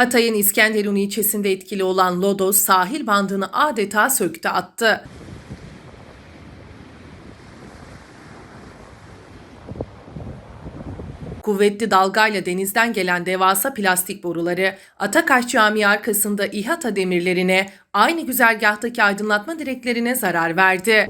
Hatay'ın İskenderun ilçesinde etkili olan Lodos sahil bandını adeta söktü attı. Kuvvetli dalgayla denizden gelen devasa plastik boruları Atakaş Camii arkasında İHATA demirlerine aynı güzergahtaki aydınlatma direklerine zarar verdi.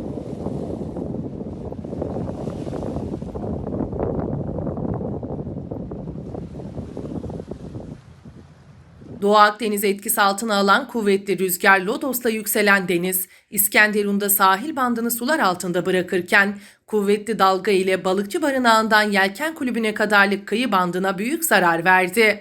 Doğu Akdeniz etkisi altına alan kuvvetli rüzgar Lodos'ta yükselen deniz, İskenderun'da sahil bandını sular altında bırakırken, kuvvetli dalga ile balıkçı barınağından yelken kulübüne kadarlık kıyı bandına büyük zarar verdi.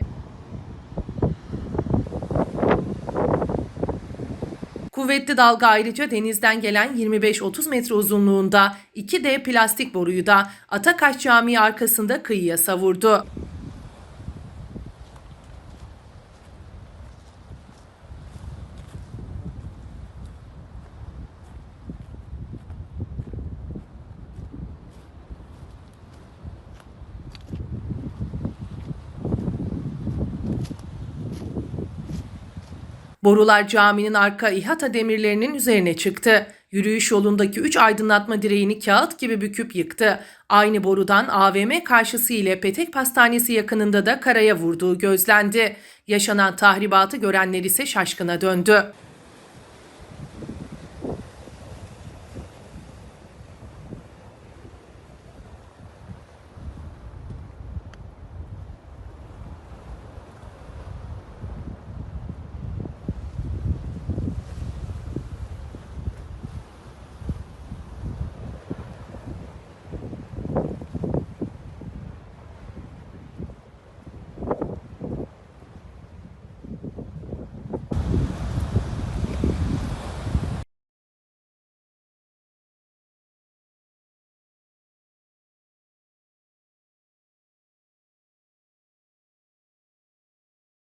Kuvvetli dalga ayrıca denizden gelen 25-30 metre uzunluğunda 2D plastik boruyu da Atakaş Camii arkasında kıyıya savurdu. Borular caminin arka ihata demirlerinin üzerine çıktı. Yürüyüş yolundaki 3 aydınlatma direğini kağıt gibi büküp yıktı. Aynı borudan AVM karşısı ile Petek Pastanesi yakınında da karaya vurduğu gözlendi. Yaşanan tahribatı görenler ise şaşkına döndü.